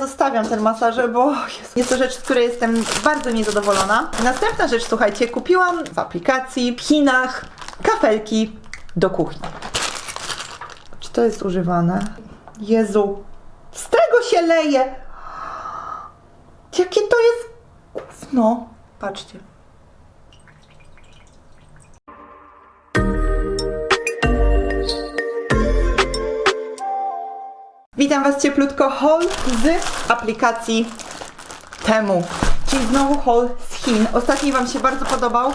zostawiam ten masażer, bo jest to rzecz, z której jestem bardzo niezadowolona. Następna rzecz, słuchajcie, kupiłam w aplikacji w Chinach kafelki do kuchni. Czy to jest używane? Jezu, z tego się leje! Jakie to jest gówno! Patrzcie. Witam Was cieplutko, haul z aplikacji Temu, czyli znowu haul z Chin. Ostatni Wam się bardzo podobał.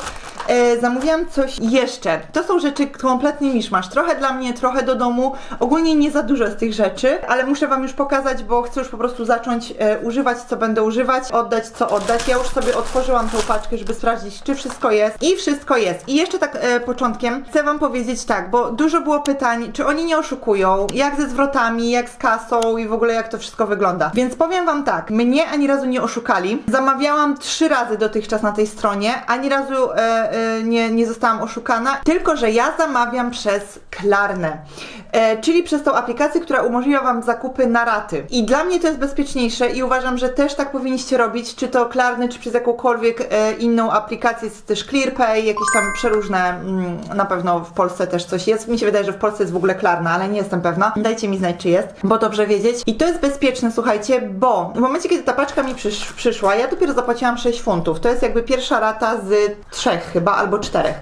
E, zamówiłam coś jeszcze. To są rzeczy kompletnie miszmasz. Trochę dla mnie, trochę do domu. Ogólnie nie za dużo z tych rzeczy, ale muszę Wam już pokazać, bo chcę już po prostu zacząć e, używać, co będę używać, oddać, co oddać. Ja już sobie otworzyłam tą paczkę, żeby sprawdzić, czy wszystko jest. I wszystko jest. I jeszcze tak e, początkiem chcę Wam powiedzieć tak, bo dużo było pytań, czy oni nie oszukują, jak ze zwrotami, jak z kasą i w ogóle jak to wszystko wygląda. Więc powiem Wam tak, mnie ani razu nie oszukali. Zamawiałam trzy razy dotychczas na tej stronie, ani razu e, e, nie, nie zostałam oszukana, tylko że ja zamawiam przez Klarnę, e, czyli przez tą aplikację, która umożliwia Wam zakupy na raty. I dla mnie to jest bezpieczniejsze i uważam, że też tak powinniście robić, czy to Klarny, czy przez jakąkolwiek e, inną aplikację, jest też ClearPay, jakieś tam przeróżne, mm, na pewno w Polsce też coś jest. Mi się wydaje, że w Polsce jest w ogóle Klarna, ale nie jestem pewna. Dajcie mi znać, czy jest, bo dobrze wiedzieć. I to jest bezpieczne, słuchajcie, bo w momencie, kiedy ta paczka mi przysz, przyszła, ja dopiero zapłaciłam 6 funtów. To jest jakby pierwsza rata z trzech chyba, albo czterech.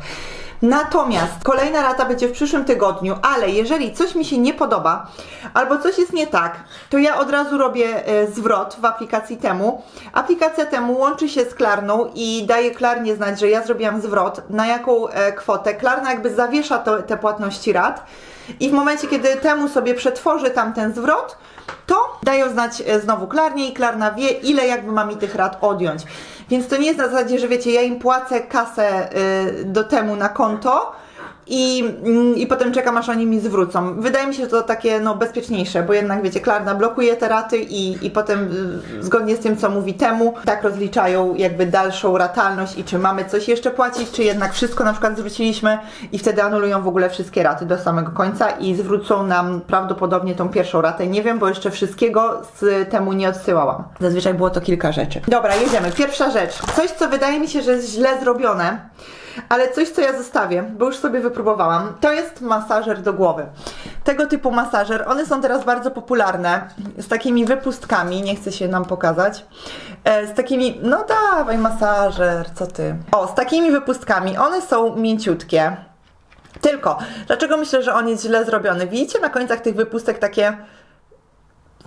Natomiast kolejna rata będzie w przyszłym tygodniu, ale jeżeli coś mi się nie podoba albo coś jest nie tak, to ja od razu robię e, zwrot w aplikacji temu. Aplikacja temu łączy się z Klarną i daje Klarnie znać, że ja zrobiłam zwrot, na jaką e, kwotę. Klarna jakby zawiesza to, te płatności rat i w momencie, kiedy temu sobie przetworzy tam ten zwrot, to dają znać e, znowu Klarnie i Klarna wie, ile jakby ma mi tych rat odjąć. Więc to nie jest na zasadzie, że wiecie, ja im płacę kasę y, do temu na konto i, mm, i potem czekam, aż oni mi zwrócą. Wydaje mi się to takie no, bezpieczniejsze, bo jednak wiecie, Klarna blokuje te raty i, i potem y, zgodnie z tym, co mówi temu, tak rozliczają jakby dalszą ratalność i czy mamy coś jeszcze płacić, czy jednak wszystko na przykład zwróciliśmy i wtedy anulują w ogóle wszystkie raty do samego końca i zwrócą nam prawdopodobnie tą pierwszą ratę. Nie wiem, bo jeszcze wszystkiego z temu nie odsyłałam. Zazwyczaj było to kilka rzeczy. Dobra, jedziemy. Pierwsza rzecz. Coś, co wydaje mi się, że jest źle zrobione, ale coś, co ja zostawię, bo już sobie wypróbowałam, to jest masażer do głowy. Tego typu masażer, one są teraz bardzo popularne, z takimi wypustkami, nie chcę się nam pokazać, e, z takimi, no dawaj masażer, co ty? O, z takimi wypustkami, one są mięciutkie, tylko, dlaczego myślę, że on jest źle zrobiony? Widzicie na końcach tych wypustek takie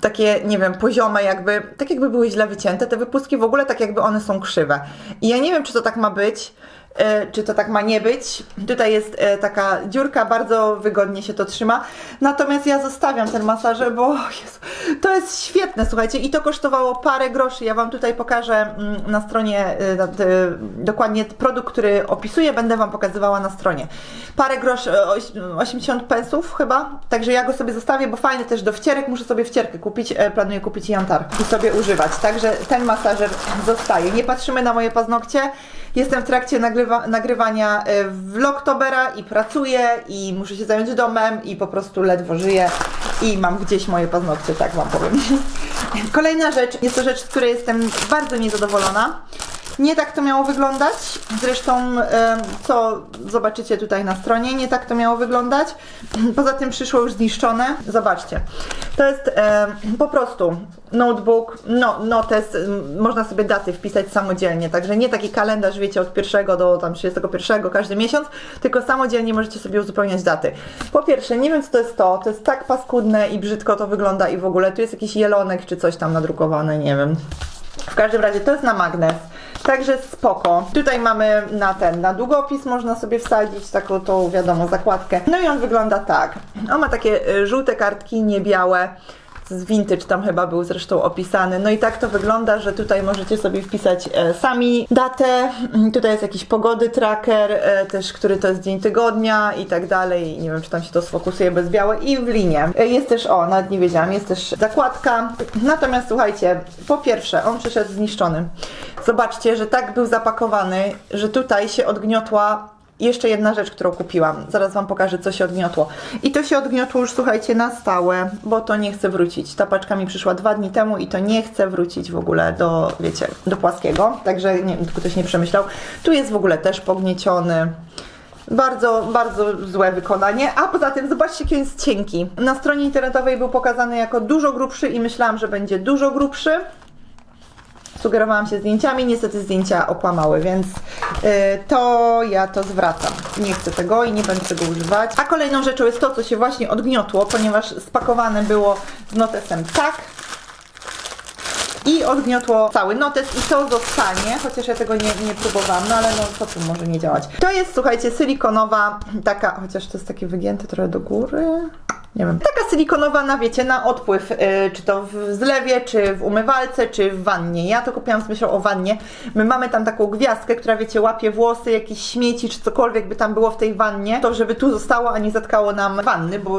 takie, nie wiem, poziome jakby, tak jakby były źle wycięte, te wypustki w ogóle tak jakby one są krzywe. I ja nie wiem, czy to tak ma być, czy to tak ma nie być. Tutaj jest e, taka dziurka, bardzo wygodnie się to trzyma. Natomiast ja zostawiam ten masażer, bo Jezu, to jest świetne, słuchajcie, i to kosztowało parę groszy. Ja Wam tutaj pokażę mm, na stronie e, e, dokładnie produkt, który opisuję, będę Wam pokazywała na stronie. Parę groszy, e, oś- 80 pensów chyba, także ja go sobie zostawię, bo fajny też do wcierek, muszę sobie wcierkę kupić, e, planuję kupić jantar i sobie używać, także ten masażer zostaje. Nie patrzymy na moje paznokcie, jestem w trakcie nagrywa, nagrywania e, vlogtobera i pracuję i muszę się zająć domem i po prostu ledwo żyję i mam gdzieś moje paznokcie, tak Wam powiem. Kolejna rzecz, jest to rzecz, z której jestem bardzo niezadowolona. Nie tak to miało wyglądać. Zresztą, co zobaczycie tutaj na stronie, nie tak to miało wyglądać. Poza tym przyszło już zniszczone. Zobaczcie. To jest po prostu notebook, no, notes, można sobie daty wpisać samodzielnie, także nie taki kalendarz, wiecie, od 1 do tam 31 każdy miesiąc, tylko samodzielnie możecie sobie uzupełniać daty. Po pierwsze, nie wiem co to jest to, to jest tak paskudne i brzydko to wygląda i w ogóle, tu jest jakiś jelonek czy coś tam nadrukowane, nie wiem. W każdym razie to jest na magnes. Także spoko. Tutaj mamy na ten, na długopis można sobie wsadzić taką tą, wiadomo, zakładkę. No i on wygląda tak. On ma takie y, żółte kartki, nie białe. Z vintage tam chyba był zresztą opisany. No i tak to wygląda, że tutaj możecie sobie wpisać e, sami datę. Mm, Tutaj jest jakiś pogody tracker, e, też który to jest dzień tygodnia i tak dalej. Nie wiem, czy tam się to sfokusuje bez białe. I w linie. E, Jest też, o, nawet nie wiedziałam, jest też zakładka. Natomiast słuchajcie, po pierwsze, on przyszedł zniszczony. Zobaczcie, że tak był zapakowany, że tutaj się odgniotła Jeszcze jedna rzecz, którą kupiłam. Zaraz Wam pokażę, co się odgniotło. I to się odgniotło już, słuchajcie, na stałe, bo to nie chce wrócić. Ta paczka mi przyszła dwa dni temu i to nie chce wrócić w ogóle do, wiecie, do płaskiego. Także nie, ktoś nie przemyślał. Tu jest w ogóle też pognieciony. Bardzo, bardzo złe wykonanie, a poza tym zobaczcie, jaki jest cienki. Na stronie internetowej był pokazany jako dużo grubszy i myślałam, że będzie dużo grubszy. Sugerowałam się zdjęciami, niestety zdjęcia okłamały, więc y, to ja to zwracam. Nie chcę tego i nie będę tego używać. A kolejną rzeczą jest to, co się właśnie odgniotło, ponieważ spakowane było z notesem tak, i odgniotło cały notes i to zostanie, chociaż ja tego nie, nie próbowałam, no ale no co tu może nie działać. To jest, słuchajcie, silikonowa, taka, chociaż to jest takie wygięte trochę do góry, nie wiem. Taka silikonowa na, wiecie, na odpływ, yy, czy to w zlewie, czy w umywalce, czy w wannie. Ja to kupiłam z myślą o wannie. My mamy tam taką gwiazdkę, która, wiecie, łapie włosy, jakieś śmieci, czy cokolwiek by tam było w tej wannie, to żeby tu zostało, a nie zatkało nam wanny, bo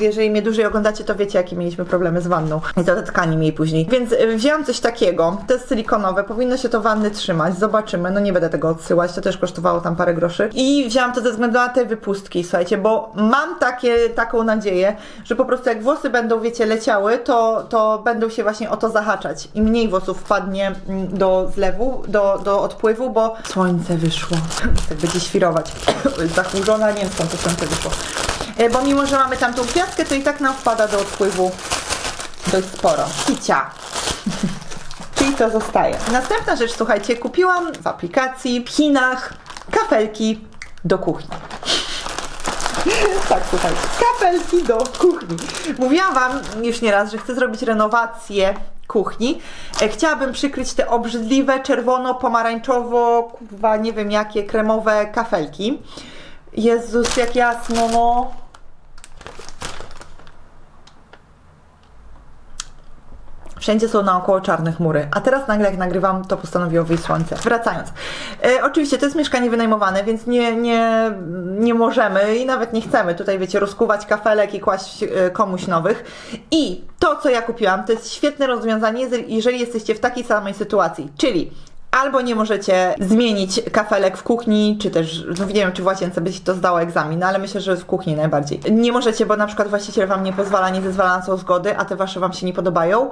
jeżeli mnie dłużej oglądacie, to wiecie, jakie mieliśmy problemy z wanną i zatkaniem jej później. Więc y, wzięłam coś takiego, to jest silikonowe, powinno się to wanny trzymać, zobaczymy, no nie będę tego odsyłać, to też kosztowało tam parę groszy. I wzięłam to ze względu na te wypustki, słuchajcie, bo mam takie, taką nadzieję, że po prostu jak włosy będą, wiecie, leciały, to, to będą się właśnie o to zahaczać i mniej włosów wpadnie mm, do zlewu, do, do odpływu, bo słońce wyszło, tak będzie świrować, zachmurzona, nie wiem skąd to słońce wyszło. E, Bo mimo, że mamy tam tą gwiazdkę, to i tak nam wpada do odpływu dość sporo. Kicia. Czyli to zostaje. Następna rzecz, słuchajcie, kupiłam w aplikacji w Chinach kafelki do kuchni. Tak, słuchajcie, kafelki do kuchni. Mówiłam Wam już nieraz, że chcę zrobić renowację kuchni. E, Chciałabym przykryć te obrzydliwe, czerwono-pomarańczowo, kurwa, nie wiem jakie, kremowe kafelki. Jezus, jak jasno, no. Wszędzie są naokoło czarne chmury, a teraz nagle jak nagrywam, to postanowiło wyjść słońce. Wracając. E, oczywiście to jest mieszkanie wynajmowane, więc nie, nie, nie możemy i nawet nie chcemy tutaj, wiecie, rozkuwać kafelek i kłaść e, komuś nowych. I to, co ja kupiłam, to jest świetne rozwiązanie, jeżeli- jesteście w takiej samej sytuacji, czyli Albo nie możecie zmienić kafelek w kuchni, czy też, no nie wiem, czy w łazience to zdało egzamin, no ale myślę, że w kuchni najbardziej. Nie możecie, bo na przykład właściciel wam nie pozwala, nie zezwala na zgody, a te wasze wam się nie podobają.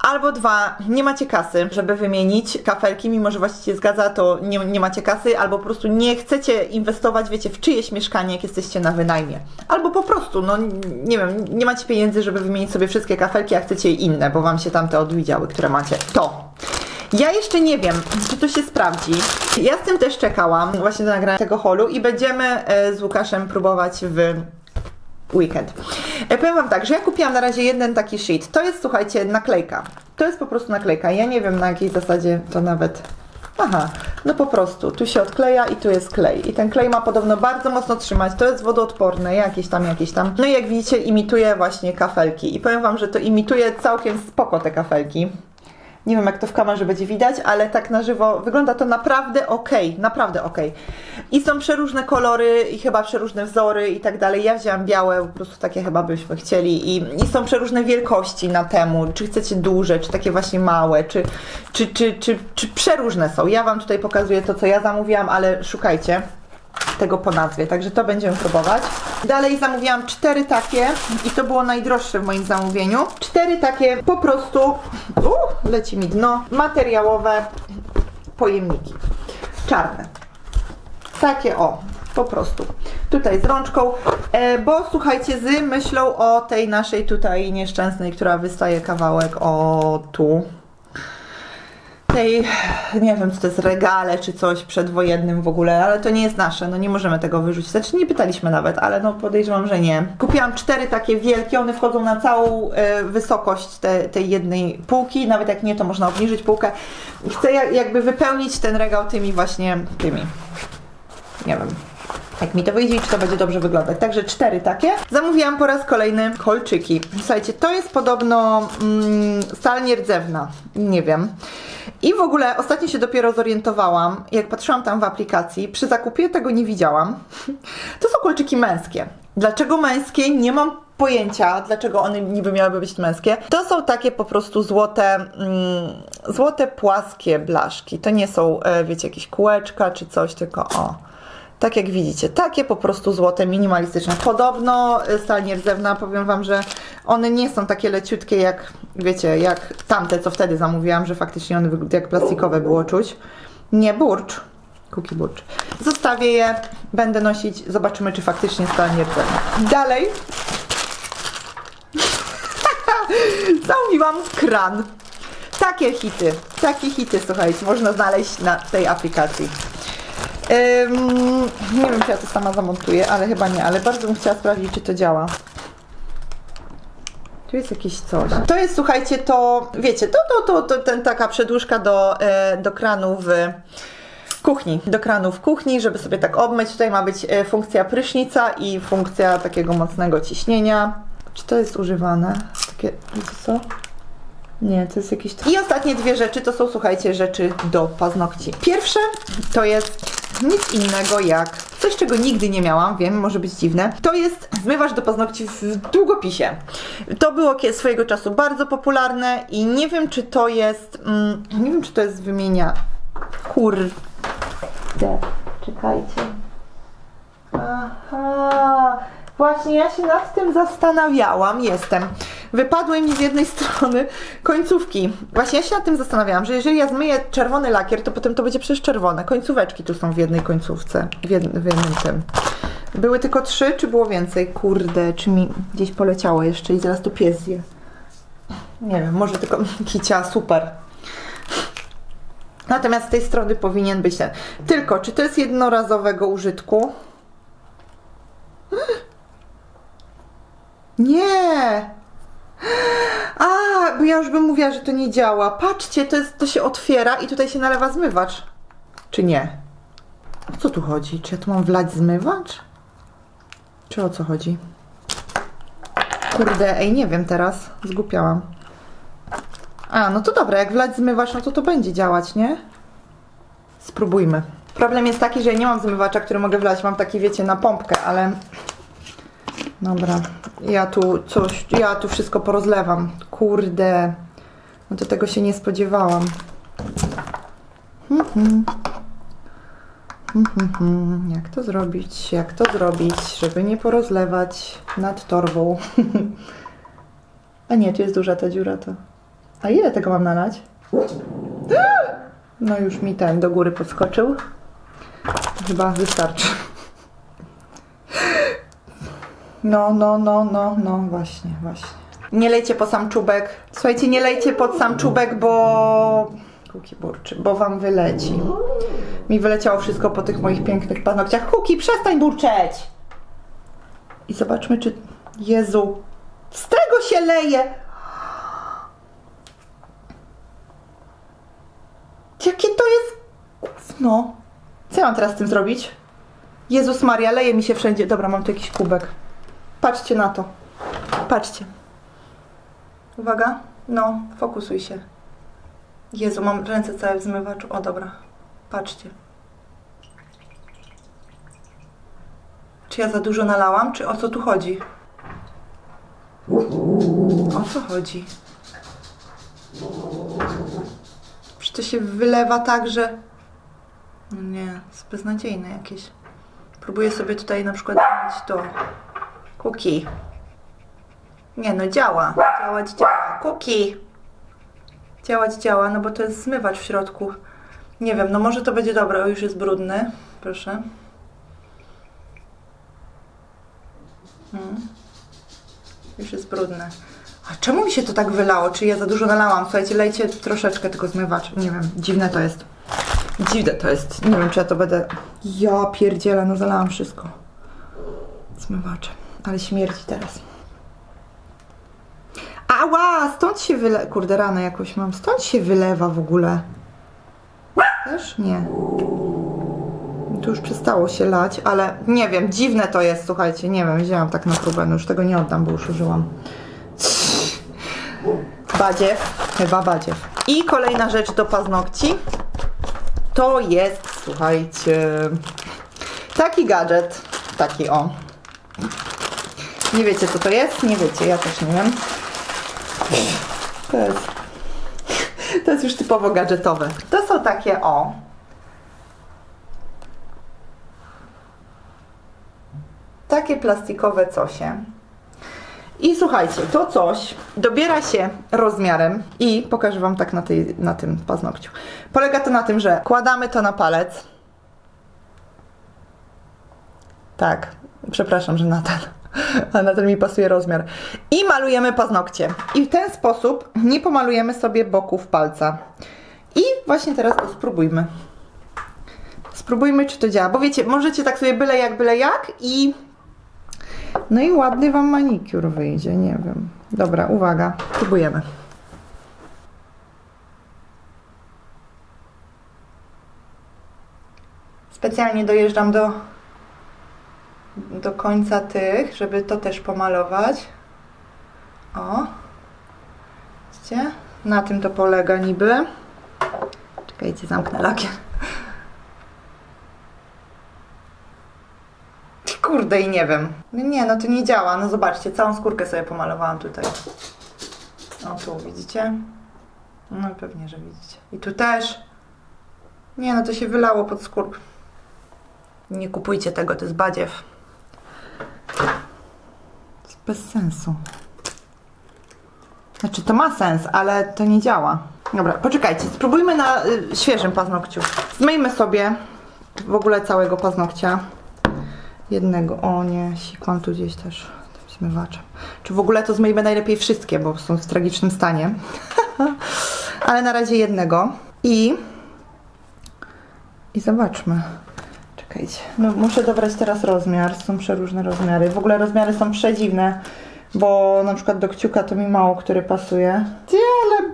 Albo dwa, nie macie kasy, żeby wymienić kafelki, mimo że właściciel zgadza, to nie, nie macie kasy, albo po prostu nie chcecie inwestować, wiecie, w czyjeś mieszkanie, jak jesteście na wynajmie. Albo po prostu, no nie wiem, nie macie pieniędzy, żeby wymienić sobie wszystkie kafelki, a chcecie inne, bo wam się tamte odwidziały, które macie. To. Ja jeszcze nie wiem, czy to się sprawdzi. Ja z tym też czekałam, właśnie do nagrania tego holu i będziemy e, z Łukaszem próbować w weekend. Powiem Wam tak, że ja kupiłam na razie jeden taki sheet. To jest, słuchajcie, naklejka. To jest po prostu naklejka. Ja nie wiem na jakiej zasadzie to nawet... Aha, no po prostu, tu się odkleja i tu jest klej. I ten klej ma podobno bardzo mocno trzymać. To jest wodoodporne, jakieś tam, jakieś tam. No i jak widzicie, imituje właśnie kafelki. I powiem Wam, że to imituje całkiem spoko te kafelki. Nie wiem, jak to w kamerze będzie widać, ale tak na żywo wygląda to naprawdę ok, naprawdę ok. I są przeróżne kolory i chyba przeróżne wzory i tak dalej. Ja wzięłam białe, po prostu takie chyba byśmy chcieli. I, i są przeróżne wielkości na temu. Czy chcecie duże, czy takie właśnie małe, czy, czy, czy, czy, czy przeróżne są. Ja Wam tutaj pokazuję to, co ja zamówiłam, ale szukajcie tego po nazwie, także to będziemy próbować. Dalej zamówiłam cztery takie i to było najdroższe w moim zamówieniu. Cztery takie po prostu, uh, leci mi dno, materiałowe pojemniki. Czarne. Takie o, po prostu. Tutaj z rączką, e, bo słuchajcie, z myślą o tej naszej tutaj nieszczęsnej, która wystaje kawałek o tu tej, nie wiem, co to jest regale czy coś przedwojennym w ogóle, ale to nie jest nasze, no nie możemy tego wyrzucić. Znaczy nie pytaliśmy nawet, ale no podejrzewam, że nie. Kupiłam cztery takie wielkie, one wchodzą na całą e, wysokość te, tej jednej półki, nawet jak nie, to można obniżyć półkę. Chcę jak, jakby wypełnić ten regał tymi właśnie, tymi, nie wiem, jak mi to wyjdzie i czy to będzie dobrze wyglądać. Także cztery takie. Zamówiłam po raz kolejny kolczyki. Słuchajcie, to jest podobno mm, stal nierdzewna. Nie wiem. I w ogóle ostatnio się dopiero zorientowałam, jak patrzyłam tam w aplikacji, przy zakupie tego nie widziałam. To są kolczyki męskie. Dlaczego męskie? Nie mam pojęcia, dlaczego one niby miałyby być męskie. To są takie po prostu złote, mm, złote płaskie blaszki. To nie są, e, wiecie, jakieś kółeczka czy coś, tylko o Tak jak widzicie, takie po prostu złote, minimalistyczne. Podobno y, stal nierdzewna, powiem Wam, że one nie są takie leciutkie jak, wiecie, jak tamte, co wtedy zamówiłam, że faktycznie one jak plastikowe było czuć. Nie, burcz. Kuki burcz. Zostawię je, będę nosić, zobaczymy, czy faktycznie stal nierdzewna. Dalej. Zamówiłam kran. Takie hity, takie hity, słuchajcie, można znaleźć na tej aplikacji. Nie wiem, czy ja to sama zamontuję, ale chyba nie, ale bardzo bym chciała sprawdzić, czy to działa. Tu jest jakieś coś. To jest, słuchajcie, to, wiecie, to, to, to, to ten, taka przedłużka do, e, do kranu w kuchni. Do kranu w kuchni, żeby sobie tak obmyć. Tutaj ma być e, funkcja prysznica i funkcja takiego mocnego ciśnienia. Czy to jest używane? Takie, wiecie co? Nie, to jest jakieś. I ostatnie dwie rzeczy to są, słuchajcie, rzeczy do paznokci. Pierwsze to jest nic innego jak coś, czego nigdy nie miałam, wiem, może być dziwne. To jest zmywacz do paznokci w długopisie. To było swojego czasu bardzo popularne i nie wiem, czy to jest. Mm, nie wiem, czy to jest wymienia. Kurde. Czekajcie. Aha, właśnie ja się nad tym zastanawiałam, jestem. Wypadły mi z jednej strony końcówki. Właśnie ja się nad tym zastanawiałam, że jeżeli ja zmyję czerwony lakier, to potem to będzie przecież czerwone. Końcóweczki tu są w jednej końcówce, w jednym, w jednym tym. Były tylko trzy, czy było więcej? Kurde, czy mi gdzieś poleciało jeszcze i zaraz tu pies zje. Nie wiem, może tylko kicia, super. Natomiast z tej strony powinien być ten. Tylko, czy to jest jednorazowego użytku? Nie! A, bo ja już bym mówiła, że to nie działa. Patrzcie, to, jest, to się otwiera i tutaj się nalewa zmywacz. Czy nie? O co tu chodzi? Czy ja tu mam wlać zmywacz? Czy o co chodzi? Kurde, ej, nie wiem teraz. Zgupiałam. A, no to dobra, jak wlać zmywacz, no to to będzie działać, nie? Spróbujmy. Problem jest taki, że ja nie mam zmywacza, który mogę wlać. Mam taki, wiecie, na pompkę, ale... Dobra, ja tu coś, ja tu wszystko porozlewam. Kurde, no to tego się nie spodziewałam. Mhm. Mhm. Jak to zrobić? Jak to zrobić, żeby nie porozlewać nad torbą? A nie, tu jest duża ta dziura to. A ile tego mam nalać? No już mi ten do góry podskoczył. Chyba wystarczy. No, no, no, no, no, właśnie, właśnie. Nie lejcie po sam czubek. Słuchajcie, nie lejcie pod sam czubek, bo... Kuki burczy, bo wam wyleci. Mi wyleciało wszystko po tych moich pięknych paznokciach. Kuki, przestań burczeć! I zobaczmy, czy... Jezu, z tego się leje! Jakie to jest gówno? Co ja mam teraz z tym zrobić? Jezus Maria, leje mi się wszędzie. Dobra, mam tu jakiś kubek. Patrzcie na to. Patrzcie. Uwaga. No, fokusuj się. Jezu, mam ręce całe w zmywaczu. O, dobra. Patrzcie. Czy ja za dużo nalałam, czy o co tu chodzi? O co chodzi? Czy to się wylewa tak, że... No nie, jest beznadziejne jakieś. Próbuję sobie tutaj na przykład to. Kuki. Nie no, działa. Działać działa. Kuki. Działać działa, no bo to jest zmywacz w środku. Nie wiem, no może to będzie dobre. O, już jest brudny. Proszę. Hmm. Już jest brudny. A czemu mi się to tak wylało? Czy ja za dużo nalałam? Słuchajcie, lejcie troszeczkę tylko zmywacz. Nie wiem, dziwne to jest. Dziwne to jest. Nie wiem, czy ja to będę... Ja pierdzielę, no zalałam wszystko. Zmywacze. Ale śmierdzi teraz. Ała! Stąd się wylewa... Kurde, ranę jakąś mam. Stąd się wylewa w ogóle. Też? Nie. Tu już przestało się lać, ale nie wiem, dziwne to jest, słuchajcie, nie wiem, wzięłam tak na próbę, no już tego nie oddam, bo już użyłam. Badziew, chyba badziew. I kolejna rzecz do paznokci. To jest, słuchajcie, taki gadżet. Taki o. Nie wiecie co to jest? Nie wiecie, ja też nie wiem. To jest, to jest już typowo gadżetowe. To są takie o. takie plastikowe cosie. I słuchajcie, to coś dobiera się rozmiarem i pokażę Wam tak na, tej, na tym paznokciu. Polega to na tym, że kładamy to na palec. Tak, przepraszam, że na ten, ale na ten mi pasuje rozmiar. I malujemy paznokcie. I w ten sposób nie pomalujemy sobie boków palca. I właśnie teraz to spróbujmy. Spróbujmy, czy to działa. Bo wiecie, możecie tak sobie byle jak, byle jak i no i ładny Wam manikur wyjdzie, nie wiem. Dobra, uwaga, próbujemy. Specjalnie dojeżdżam do, do końca tych, żeby to też pomalować. O. Widzicie? Na tym to polega niby. Czekajcie, zamknę lakier. Kurde i nie wiem. No Nie, no to nie działa. No zobaczcie, całą skórkę sobie pomalowałam tutaj. O, tu widzicie? No pewnie, że widzicie. I tu też. Nie, no to się wylało pod skórkę. Nie kupujcie tego, to jest badziew. Bez sensu. Znaczy, to ma sens, ale to nie działa. Dobra, poczekajcie, spróbujmy na y, świeżym paznokciu. Zmyjmy sobie w ogóle całego paznokcia. Jednego, o nie, sikłam tu gdzieś też tym zmywaczem. Czy w ogóle to zmyjmy najlepiej wszystkie, bo są w tragicznym stanie. Ale na razie jednego. I... I zobaczmy. Czekajcie. No muszę dobrać teraz rozmiar. Są przeróżne rozmiary. W ogóle rozmiary są przedziwne. Bo na przykład do kciuka to mi mało, który pasuje. Ty, ale.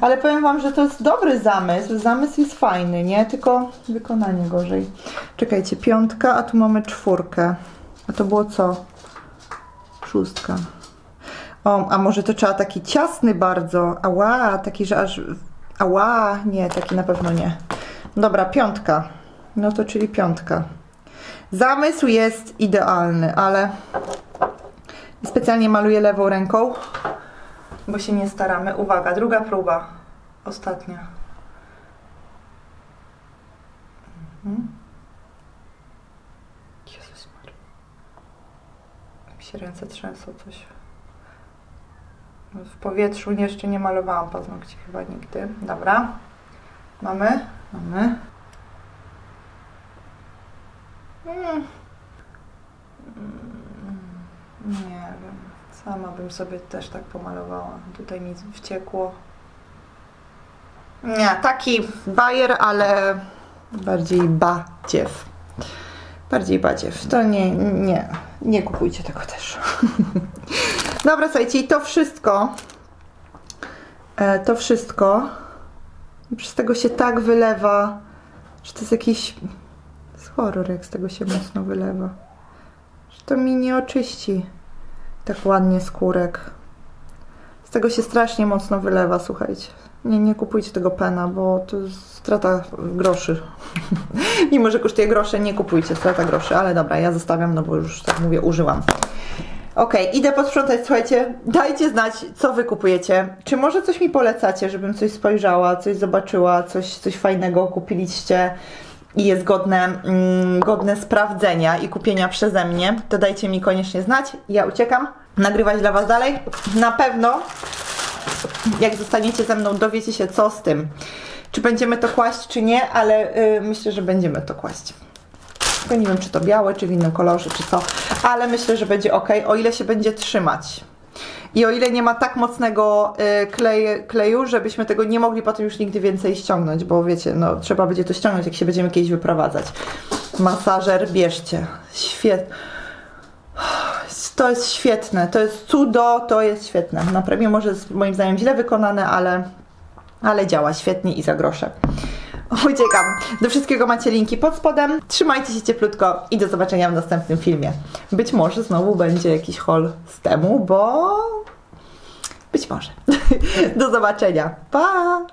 Ale powiem wam, że to jest dobry zamysł. Zamysł jest fajny, nie? Tylko wykonanie gorzej. Czekajcie, piątka, a tu mamy czwórkę. A to było co? Szóstka. O, a może to trzeba taki ciasny bardzo. Ała, taki, że aż... Ała, nie, taki na pewno nie. Dobra, piątka. No to czyli piątka. Zamysł jest idealny, ale specjalnie maluję lewą ręką, bo się nie staramy. Uwaga, druga próba. Ostatnia. Mhm. Jezus Maria. Mi się ręce trzęsą coś. W powietrzu jeszcze nie malowałam paznokci chyba nigdy. Dobra. Mamy? Mamy. Mm. Nie wiem. Sama bym sobie też tak pomalowała. Tutaj mi wciekło. Nie, taki bajer, ale bardziej badziew. Bardziej badziew. To nie, nie, nie kupujcie tego też. Dobra, słuchajcie, i to wszystko, e, to wszystko, przez tego się tak wylewa, że to jest jakiś horror, jak z tego się mocno wylewa. Że to mi nie oczyści tak ładnie skórek. Z tego się strasznie mocno wylewa, słuchajcie. Nie, nie kupujcie tego pena, bo to jest strata groszy. Mimo, że kosztuje grosze, nie kupujcie, strata groszy, ale dobra, ja zostawiam, no bo już tak mówię, użyłam. Okej, idę posprzątać, słuchajcie, dajcie znać, co wy kupujecie. Czy może coś mi polecacie, żebym coś spojrzała, coś zobaczyła, coś, coś fajnego kupiliście i jest godne, mm, godne sprawdzenia i kupienia przeze mnie, to dajcie mi koniecznie znać. Ja uciekam, nagrywać dla was dalej. Na pewno, jak zostaniecie ze mną, dowiecie się, co z tym. Czy będziemy to kłaść, czy nie, ale y, myślę, że będziemy to kłaść. Tylko nie wiem, czy to białe, czy w innym kolorze, czy co, ale myślę, że będzie ok, o ile się będzie trzymać. I o ile nie ma tak mocnego y, klej, kleju, żebyśmy tego nie mogli potem już nigdy więcej ściągnąć, bo wiecie, no trzeba będzie to ściągnąć, jak się będziemy kiedyś wyprowadzać. Masażer bierzcie. Świetnie. To jest świetne, to jest cudo, to jest świetne. Naprawdę, może jest moim zdaniem źle wykonane, ale, ale działa świetnie i za grosze. Uciekam. Do wszystkiego macie linki pod spodem. Trzymajcie się cieplutko i do zobaczenia w następnym filmie. Być może znowu będzie jakiś haul z temu, bo... Być może. do zobaczenia. Pa!